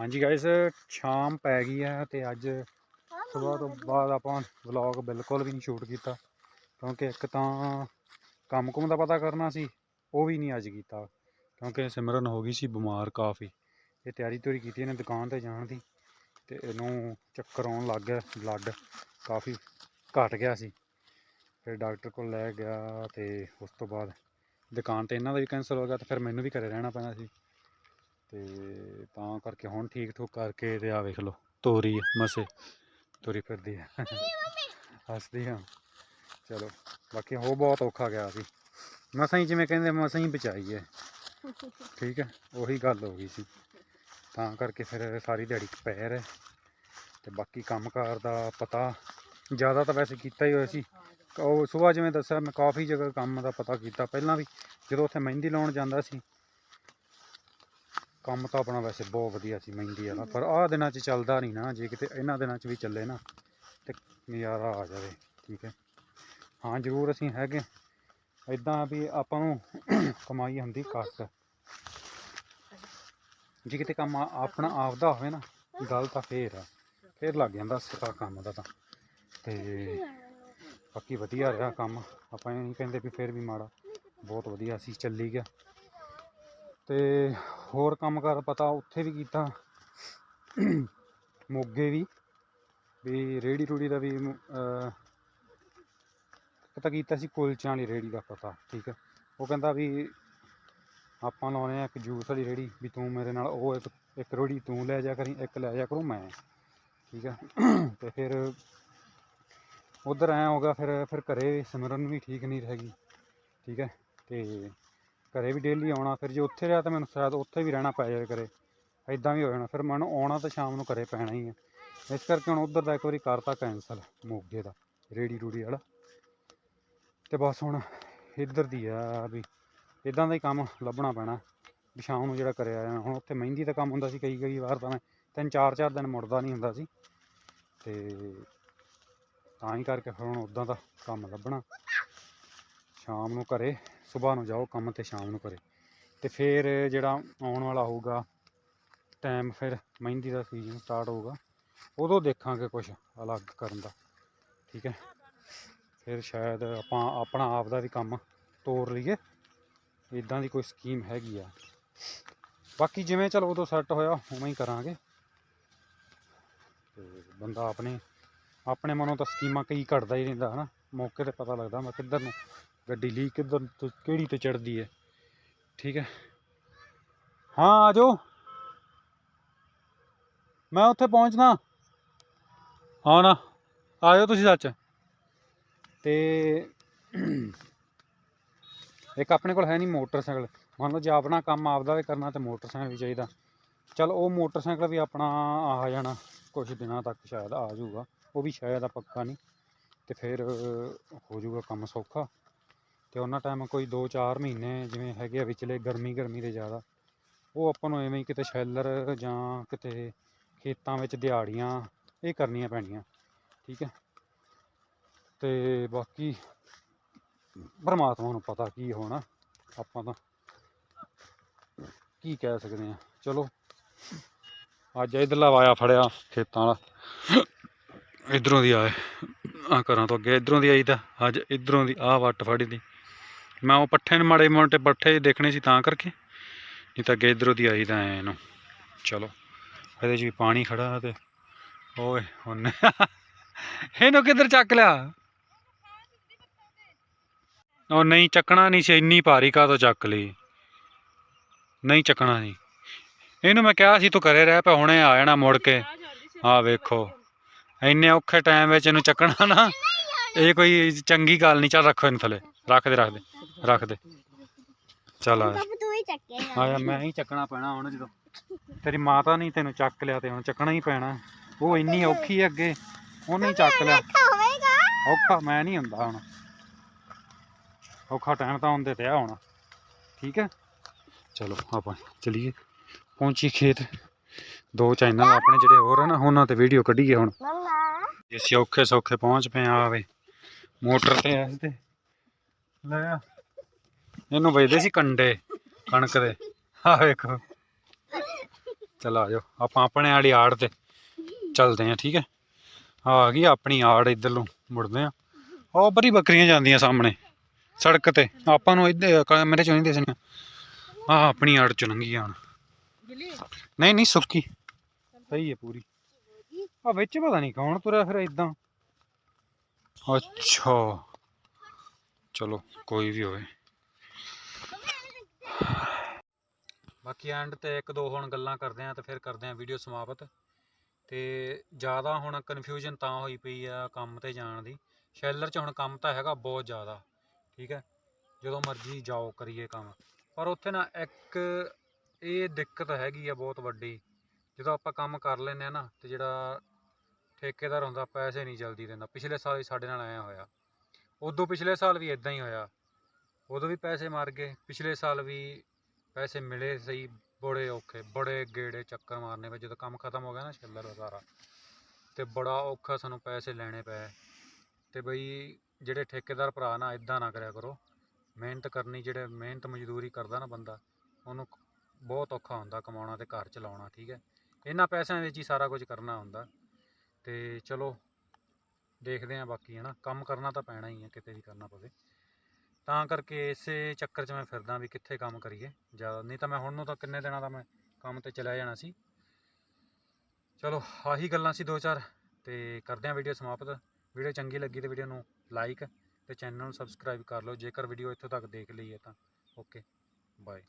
ਹਾਂਜੀ ਗਾਇਸ ਸ਼ਾਮ ਪੈ ਗਈ ਹੈ ਤੇ ਅੱਜ ਸਵੇਰ ਤੋਂ ਬਾਅਦ ਆਪਾਂ ਵਲੌਗ ਬਿਲਕੁਲ ਵੀ ਨਹੀਂ ਸ਼ੂਟ ਕੀਤਾ, ਕਿਉਂਕਿ ਇੱਕ ਤਾਂ ਕੰਮ ਕੁਮ ਦਾ ਪਤਾ ਕਰਨਾ ਸੀ, ਉਹ ਵੀ ਨਹੀਂ ਅੱਜ ਕੀਤਾ। ਕਿਉਂਕਿ ਸਿਮਰਨ ਹੋ ਗਈ ਸੀ ਬਿਮਾਰ ਕਾਫੀ ਇਹ ਤਿਆਰੀ ਤੁਰੀ ਕੀਤੀ ਇਹਨੇ ਦੁਕਾਨ ਤੇ ਜਾਣ ਦੀ, ਤੇ ਇਹਨੂੰ ਚੱਕਰ ਆਉਣ ਲੱਗ ਗਿਆ ਬਲੱਡ ਕਾਫੀ ਘਟ ਗਿਆ ਸੀ। ਫਿਰ ਡਾਕਟਰ ਕੋਲ ਲੈ ਗਿਆ ਤੇ ਉਸ ਤੋਂ ਬਾਅਦ ਦੁਕਾਨ ਤੇ ਇਹਨਾਂ ਦਾ ਵੀ ਕੈਂਸਲ ਹੋ ਗਿਆ, ਤੇ ਫਿਰ ਮੈਨੂੰ ਵੀ ਘਰੇ ਰਹਿਣਾ ਪੈਣਾ ਸੀ। ਤੇ ਤਾਂ ਕਰਕੇ ਹੁਣ ਠੀਕ ਠੋਕ ਕਰਕੇ ਤੇ ਆ ਵੇਖ ਲਓ ਤੋਰੀ ਆ, ਮਸੇ ਤੋਰੀ ਫਿਰਦੀ ਹੈ ਹੱਸਦੀ ਹਾਂ ਚਲੋ ਬਾਕੀ ਹੋ ਬਹੁਤ ਔਖਾ ਗਿਆ ਸੀ। ਮਸਾਂ ਹੀ ਜਿਵੇਂ ਕਹਿੰਦੇ ਮਸਾਂ ਹੀ ਬਚਾਈ ਹੈ ਠੀਕ ਹੈ ਉਹੀ ਗੱਲ ਹੋ ਗਈ ਸੀ। ਤਾਂ ਕਰਕੇ ਫਿਰ ਸਾਰੀ ਦਿਹਾੜੀ ਪੈਰ ਹੈ ਤੇ ਬਾਕੀ ਕੰਮਕਾਰ ਦਾ ਪਤਾ ਜ਼ਿਆਦਾ ਤਾਂ ਵੈਸੇ ਕੀਤਾ ਹੀ ਹੋਇਆ ਸੀ। ਉਹ ਸਵੇਰ ਜਿਵੇਂ ਦੱਸਿਆ ਮੈਂ ਕਾਫੀ ਜਗ੍ਹਾ ਕੰਮ ਦਾ ਪਤਾ ਕੀਤਾ। ਪਹਿਲਾਂ ਵੀ ਜਦੋਂ ਉੱਥੇ ਮਹਿੰਦੀ ਲਾਉਣ ਜਾਂਦਾ ਸੀ ਕੰਮ ਤਾਂ ਆਪਣਾ ਵੈਸੇ ਬਹੁਤ ਵਧੀਆ ਸੀ, ਮਹਿੰਦੀ ਵਾਲਾ, ਪਰ ਆਹ ਦਿਨਾਂ 'ਚ ਚੱਲਦਾ ਨਹੀਂ ਨਾ, ਜੇ ਕਿਤੇ ਇਹਨਾਂ ਦਿਨਾਂ 'ਚ ਵੀ ਚੱਲੇ ਨਾ, ਤੇ ਨਜ਼ਾਰਾ ਆ ਜਾਵੇ, ਠੀਕ ਹੈ। ਹਾਂ, ਜ਼ਰੂਰ ਅਸੀਂ ਹੈਗੇ। ਇਦਾਂ ਵੀ ਆਪਾਂ ਨੂੰ ਕਮਾਈ ਹੁੰਦੀ ਘੱਟ। ਜੇ ਕਿਤੇ ਕੰਮ ਆਪਣਾ ਆਪਦਾ ਹੋਵੇ ਨਾ, ਗੱਲ ਤਾਂ ਫੇਰ ਆ। ਫੇਰ ਲੱਗ ਜਾਂਦਾ ਸਿਰਾ ਕੰਮ ਦਾ ਤਾਂ। ਤੇ ਬਾਕੀ ਵਧੀਆ ਰਿਹਾ ਕੰਮ। ਆਪਾਂ ਇਹ ਨਹੀਂ ਕਹਿੰਦੇ ਵੀ ਫਿਰ ਵੀ ਮਾੜਾ, ਬਹੁਤ ਵਧੀਆ ਸੀ, ਚੱਲੀ ਗਿਆ। ਤੇ ਹੋਰ ਕੰਮ ਕਰ, ਪਤਾ ਉੱਥੇ ਵੀ ਕੀਤਾ। ਮੋਗੇ ਵੀ ਵੀ ਰੇੜੀ ਰੂੜੀ ਦਾ ਵੀ ਪਤਾ ਕੀਤਾ ਸੀ ਕੁਲਚਿਆਂ ਵਾਲੀ ਰੇੜੀ ਦਾ ਪਤਾ, ਠੀਕ ਹੈ ਉਹ ਕਹਿੰਦਾ ਵੀ ਆਪਾਂ ਲਾਉਣੇ ਆ ਇੱਕ ਜੂਸ ਵਾਲੀ ਰੇੜੀ ਵੀ ਤੂੰ ਮੇਰੇ ਨਾਲ ਉਹ ਇੱਕ ਇੱਕ ਰੇੜੀ ਤੂੰ ਲੈ ਜਾ ਕਰੀ, ਇੱਕ ਲੈ ਜਾ ਕਰੂ ਮੈਂ, ਠੀਕ ਹੈ ਤੇ ਫਿਰ ਉਧਰ ਐ ਹੋਗਾ ਫਿਰ ਫਿਰ ਘਰੇ ਸਿਮਰਨ ਵੀ ਠੀਕ ਨਹੀਂ ਰਹੇਗੀ ਠੀਕ ਹੈ ਤੇ ਘਰੇ ਵੀ ਡੇਲੀ ਆਉਣਾ, ਫਿਰ ਜੇ ਉੱਥੇ ਰਿਹਾ ਤਾਂ ਮੈਨੂੰ ਸ਼ਾਇਦ ਉੱਥੇ ਵੀ ਰਹਿਣਾ ਪੈ ਜਾਵੇ ਕਰੇ ਐਦਾਂ ਵੀ ਹੋ ਜਾਣਾ, ਫਿਰ ਮੈਨੂੰ ਆਉਣਾ ਤਾਂ ਸ਼ਾਮ ਨੂੰ ਘਰੇ ਪੈਣਾ ਹੀ ਹੈ ਇਸ ਕਰਕੇ ਹੁਣ ਉਧਰ ਦਾ ਇੱਕ ਵਾਰੀ ਕਰਤਾ ਕੈਂਸਲ ਮੋਗੇ ਦਾ, ਰੇੜੀ ਰੂੜੀ ਵਾਲਾ। ਤੇ ਬਸ ਹੁਣ ਇੱਧਰ ਦੀ ਆ ਵੀ ਇਦਾਂ ਦਾ ਹੀ ਕੰਮ ਲੱਭਣਾ ਪੈਣਾ। ਵੀ ਸ਼ਾਮ ਨੂੰ ਜਿਹੜਾ ਕਰਿਆ ਜਾਣਾ ਹੁਣ ਉੱਥੇ ਮਹਿੰਦੀ ਦਾ ਕੰਮ ਹੁੰਦਾ ਸੀ ਕਈ ਕਈ ਵਾਰ ਤਾਂ ਮੈਂ ਤਿੰਨ ਚਾਰ ਚਾਰ ਦਿਨ ਮੁੜਦਾ ਨਹੀਂ ਹੁੰਦਾ ਸੀ। ਤੇ ਤਾਂ ਹੀ ਕਰਕੇ ਫਿਰ ਹੁਣ ਉਦਾਂ ਦਾ ਕੰਮ ਲੱਭਣਾ। ਸ਼ਾਮ ਨੂੰ ਘਰੇ ਸਵੇਰ ਨੂੰ ਜਾਓ, ਕੰਮ ਤੇ ਸ਼ਾਮ ਨੂੰ ਘਰੇ ਤੇ ਫਿਰ ਜਿਹੜਾ ਆਉਣ ਵਾਲਾ ਹੋਊਗਾ ਟਾਈਮ ਫਿਰ ਮਹਿੰਦੀ ਦਾ ਸੀਜ਼ਨ ਸਟਾਰਟ ਹੋਊਗਾ, ਉਦੋਂ ਦੇਖਾਂਗੇ ਕੁਝ ਅਲੱਗ ਕਰਨ ਦਾ। ਠੀਕ ਹੈ? ਫਿਰ ਸ਼ਾਇਦ ਆਪਾਂ ਆਪਣਾ ਆਪ ਦਾ ਵੀ ਕੰਮ ਤੋਰ ਲਈਏ। ਇਦਾਂ ਦੀ ਕੋਈ ਸਕੀਮ ਹੈਗੀ ਆ। ਬਾਕੀ ਜਿਵੇਂ ਚਲੋ ਉਦੋਂ ਸੈੱਟ ਹੋਇਆ, ਉਵੇਂ ਹੀ ਕਰਾਂਗੇ। ਤੇ ਬੰਦਾ ਆਪਣੇ ਆਪਣੇ ਮਨੋਂ ਤਾਂ ਸਕੀਮਾਂ ਕਈ ਘੜਦਾ ਹੀ ਰਹਿੰਦਾ, ਹਨਾ? ਮੌਕੇ ਤੇ ਪਤਾ ਲੱਗਦਾ ਮੈਂ ਕਿੱਧਰ ਨੂੰ ਗੱਡੀ ਲਈ ਕਿੱਧਰ ਤੋਂ, ਕਿਹੜੀ ਤੇ ਚੜਦੀ ਹੈ? ਠੀਕ ਹੈ। ਹਾਂ, ਆ ਜਾਓ। ਮੈਂ ਉੱਥੇ ਪਹੁੰਚਣਾ ਹਾਂ, ਨਾ। ਆਇਓ ਤੁਸੀਂ ਸੱਚ। ਤੇ ਇੱਕ ਆਪਣੇ ਕੋਲ ਹੈ ਨਹੀਂ ਮੋਟਰਸਾਈਕਲ। ਮੰਨ ਲਓ ਜੇ ਆਪਣਾ ਕੰਮ ਆਪਦਾ ਵੀ ਕਰਨਾ ਤੇ ਮੋਟਰਸਾਈਕਲ ਵੀ ਚਾਹੀਦਾ। ਚਲ ਉਹ ਮੋਟਰਸਾਈਕਲ ਵੀ ਆਪਣਾ ਆ ਜਾਣਾ। ਕੁਝ ਦਿਨਾਂ ਤੱਕ ਸ਼ਾਇਦ ਆ ਜਾਊਗਾ। ਉਹ ਵੀ ਸ਼ਾਇਦ ਆ, ਪੱਕਾ ਨਹੀਂ। ਤੇ ਫਿਰ ਹੋ ਜਾਊਗਾ ਕੰਮ ਸੌਖਾ। ਤੇ ਉਹਨਾਂ ਟਾਈਮ ਕੋਈ 2-4 ਮਹੀਨੇ ਜਿਵੇਂ ਹੈਗੇ ਆ ਵਿਚਲੇ ਗਰਮੀ ਗਰਮੀ ਦੇ ਜ਼ਿਆਦਾ, ਉਹ ਆਪਾਂ ਨੂੰ ਐਵੇਂ ਹੀ ਕਿਤੇ ਸ਼ੈਲਰ ਜਾਂ ਕਿਤੇ ਖੇਤਾਂ ਵਿੱਚ ਦਿਹਾੜੀਆਂ ਇਹ ਕਰਨੀਆਂ ਪੈਣੀਆਂ, ਠੀਕ ਹੈ। ਤੇ ਬਾਕੀ ਪਰਮਾਤਮਾ ਨੂੰ ਪਤਾ ਕੀ ਹੋਣਾ, ਆਪਾਂ ਤਾਂ ਕੀ ਕਹਿ ਸਕਦੇ ਆ ਚਲੋ, ਅੱਜ ਇਧਰਲਾ ਵਾਇਆ ਫੜਿਆ ਖੇਤਾਂ ਵਾਲਾ, ਇਧਰੋਂ ਦੀ ਆਏ ਆ ਘਰਾਂ ਤੋਂ ਅੱਗੇ ਇਧਰੋਂ ਦੀ ਆਈ ਤਾਂ ਅੱਜ ਇਧਰੋਂ ਦੀ ਆ ਵੱਟ ਫੜੀ ਦੀ ਮੈਂ ਉਹ ਪੱਠੇ ਨੇ ਮਾੜੇ ਮੋਟੇ ਪੱਠੇ ਦੇਖਣੇ ਸੀ ਤਾਂ ਕਰਕੇ। ਨਹੀਂ ਤਾਂ ਅੱਗੇ ਇਧਰੋਂ ਦੀ ਆਈ ਤਾਂ ਐ ਇਹਨੂੰ। ਚਲੋ, ਇਹਦੇ 'ਚ ਵੀ ਪਾਣੀ ਖੜਾ ਤੇ। ਓਏ, ਉਹਨੇ ਇਹਨੂੰ ਕਿੱਧਰ ਚੱਕ ਲਿਆ? ਉਹ ਨਹੀਂ ਚੱਕਣਾ ਨਹੀਂ ਸੀ, ਇੰਨੀ ਭਾਰੀ ਕਾ ਤੋਂ ਚੱਕ ਲਈ? ਨਹੀਂ ਚੱਕਣਾ ਨਹੀਂ। ਇਹਨੂੰ ਮੈਂ ਕਿਹਾ ਸੀ, ਤੂੰ ਘਰੇ ਰਹਿ ਪਾ ਹੁਣੇ ਆ ਜਾਣਾ ਮੁੜ ਕੇ। ਆ ਵੇਖੋ, ਇੰਨੇ ਔਖੇ ਟਾਈਮ ਵਿੱਚ ਇਹਨੂੰ ਚੱਕਣਾ ਨਾ। ਇਹ ਕੋਈ ਚੰਗੀ ਗੱਲ ਨਹੀਂ, ਚੱਲ ਰੱਖੋ ਇਹਨੂੰ ਥੱਲੇ। ਰੱਖ ਦੇ ਰੱਖ ਦੇ ਰੱਖ ਦੇ। ਚੱਲ ਆ। ਜਾ। ਪਾਪਾ ਤੂੰ ਹੀ ਚੱਕੇਗਾ ਆ ਜਾ ਮੈਂ ਹੀ ਚੱਕਣਾ ਪੈਣਾ ਹੁਣ ਜਦੋਂ। ਤੇਰੀ ਮਾਤਾ ਨਹੀਂ ਤੈਨੂੰ ਚੱਕ ਲਿਆ ਤੇ ਹੁਣ ਚੱਕਣਾ ਹੀ ਪੈਣਾ। ਉਹ ਇੰਨੀ ਔਖੀ ਹੈ ਅੱਗੇ ਉਹਨੇ ਹੀ ਚੱਕ ਲਿਆ। ਹੋਵੇਗਾ। ਔਖਾ ਮੈਂ ਨਹੀਂ ਹੁੰਦਾ ਹੁਣ। ਔਖਾ ਟਾਈਮ ਤਾਂ ਹੁੰਦੇ ਤੇ ਆ ਹੁਣ। ਠੀਕ ਹੈ ਚਲੋ ਆਪਾਂ ਚਲੀਏ। ਪਹੁੰਚੀ ਖੇਤ। ਦੋ ਚੈਨਲ ਆਪਣੇ ਜਿਹੜੇ ਹੋਰ ਆ ਨਾ ਉਹਨਾਂ ਤੇ ਵੀਡੀਓ ਕੱਢੀਏ ਹੁਣ। ਮਮਾ। ਜੇ ਅਸੀਂ ਔਖੇ ਸੌਖੇ ਪਹੁੰਚ ਪਏ ਆ ਆਵੇ। ਮੋਟਰ ਤੇ ਐਸ ਤੇ। ਲੈ ਆ। ਇਹਨੂੰ ਵੇਚਦੇ ਸੀ ਕੰਡੇ, ਕਣਕ ਦੇ। ਆ ਵੇਖੋ। ਚਲ ਆ ਜਾਓ। ਆਪਾਂ ਆਪਣੇ ਵਾਲੀ ਆੜ ਤੇ ਚੱਲਦੇ ਆ ਠੀਕ ਹੈ? ਆ ਗਈ ਆਪਣੀ ਆੜ ਇੱਧਰ ਨੂੰ ਮੁੜਦੇ ਆ ਉਹ ਬਰੀ ਬੱਕਰੀਆਂ ਜਾਂਦੀਆਂ ਸਾਹਮਣੇ, ਸੜਕ ਤੇ। ਆਪਾਂ ਨੂੰ ਇੱਧਰ ਮੇਰੇ ਚੋਂ ਨਹੀਂ ਦਿਸਣੀਆਂ। ਆ ਆਪਣੀ ਆੜ ਚ ਲੰਘੀ ਹੁਣ ਨਹੀਂ ਨਹੀਂ, ਸੁੱਕੀ। ਸਹੀ ਹੈ ਪੂਰੀ। ਆ ਵਿੱਚ ਪਤਾ ਨਹੀਂ ਕੌਣ ਤੁਰਿਆ ਫਿਰ ਇਦਾਂ। ਅੱਛਾ। ਚਲੋ, ਕੋਈ ਵੀ ਹੋਵੇ। ਬਾਕੀ ਐਂਡ ਤੇ ਇੱਕ ਦੋ ਹੁਣ ਗੱਲਾਂ ਕਰਦੇ ਆ ਤੇ ਫਿਰ ਕਰਦੇ ਆ ਵੀਡੀਓ ਸਮਾਪਤ। ਤੇ ਜ਼ਿਆਦਾ ਹੁਣ ਕਨਫਿਊਜ਼ਨ ਤਾਂ ਹੋਈ ਪਈ ਆ ਕੰਮ ਤੇ ਜਾਣ ਦੀ। ਸ਼ੈਲਰ 'ਚ ਹੁਣ ਕੰਮ ਤਾਂ ਹੈਗਾ ਬਹੁਤ ਜ਼ਿਆਦਾ, ਠੀਕ ਹੈ? ਜਦੋਂ ਮਰਜ਼ੀ ਜਾਓ, ਕਰੀਏ ਕੰਮ। ਪਰ ਉੱਥੇ ਨਾ ਇੱਕ ਇਹ ਦਿੱਕਤ ਹੈਗੀ ਆ ਬਹੁਤ ਵੱਡੀ। ਜਦੋਂ ਆਪਾਂ ਕੰਮ ਕਰ ਲੈਂਦੇ ਆ ਨਾ, ਤੇ ਜਿਹੜਾ ਠੇਕੇਦਾਰ ਹੁੰਦਾ, ਪੈਸੇ ਨਹੀਂ ਜਲਦੀ ਦਿੰਦਾ। ਪਿਛਲੇ ਸਾਲ ਹੀ ਸਾਡੇ ਨਾਲ ਆਇਆ ਹੋਇਆ। ਉਦੋਂ ਪਿਛਲੇ ਸਾਲ ਵੀ ਇਦਾਂ ਹੀ ਹੋਇਆ। ਉਦੋਂ ਵੀ ਪੈਸੇ ਮਾਰ ਗਏ। ਪਿਛਲੇ ਸਾਲ ਵੀ ਪੈਸੇ ਮਿਲੇ ਸਹੀ, ਬੜੇ ਔਖੇ, ਬੜੇ ਗੇੜੇ ਚੱਕਰ ਮਾਰਨੇ ਪਏ। ਜਦੋਂ ਕੰਮ ਖਤਮ ਹੋ ਗਿਆ ਨਾ ਛੱਲਰ ਦਾ ਸਾਰਾ, ਤੇ ਬੜਾ ਔਖਾ ਸਾਨੂੰ ਪੈਸੇ ਲੈਣੇ ਪਏ। ਤੇ ਬਈ ਜਿਹੜੇ ਠੇਕੇਦਾਰ ਭਰਾ ਨਾ ਇਦਾਂ ਨਾ ਕਰਿਆ ਕਰੋ। ਮਿਹਨਤ ਕਰਨੀ, ਜਿਹੜੇ ਮਿਹਨਤ ਮਜ਼ਦੂਰੀ ਕਰਦਾ ਨਾ ਬੰਦਾ, ਉਹਨੂੰ ਬਹੁਤ ਔਖਾ ਹੁੰਦਾ ਕਮਾਉਣਾ ਤੇ ਘਰ ਚਲਾਉਣਾ, ਠੀਕ ਹੈ। ਇਹਨਾਂ ਪੈਸਿਆਂ ਵਿੱਚ ਹੀ ਸਾਰਾ ਕੁਝ ਕਰਨਾ ਹੁੰਦਾ। ਤੇ ਚਲੋ ਦੇਖਦੇ ਆਂ ਬਾਕੀ ਹੈ ਨਾ ਕੰਮ ਕਰਨਾ ਤਾਂ ਪੈਣਾ ਹੀ ਹੈ ਕਿਤੇ ਵੀ ਕਰਨਾ ਪਵੇ। ਤਾਂ ਕਰਕੇ ਇਸੇ ਚੱਕਰ 'ਚ ਮੈਂ ਫਿਰਦਾ ਵੀ ਕਿੱਥੇ ਕੰਮ ਕਰੀਏ ਜ਼ਿਆਦਾ। ਨਹੀਂ ਤਾਂ ਮੈਂ ਹੁਣ ਨੂੰ ਤਾਂ ਕਿੰਨੇ ਦਿਨਾਂ ਦਾ ਮੈਂ ਕੰਮ ਤੇ ਚਲਿਆ ਜਾਣਾ ਸੀ। ਚਲੋ, ਆਹੀ ਗੱਲਾਂ ਸੀ ਦੋ ਚਾਰ ਤੇ ਕਰਦੇ ਆਂ ਵੀਡੀਓ ਸਮਾਪਤ। ਵੀਡੀਓ ਚੰਗੀ ਲੱਗੀ ਤੇ ਵੀਡੀਓ ਨੂੰ ਲਾਈਕ ਤੇ ਚੈਨਲ ਨੂੰ ਸਬਸਕ੍ਰਾਈਬ ਕਰ ਲਓ। ਜੇਕਰ ਵੀਡੀਓ ਇੱਥੋਂ ਤੱਕ ਦੇਖ ਲਈ ਹੈ ਤਾਂ। Okay, bye.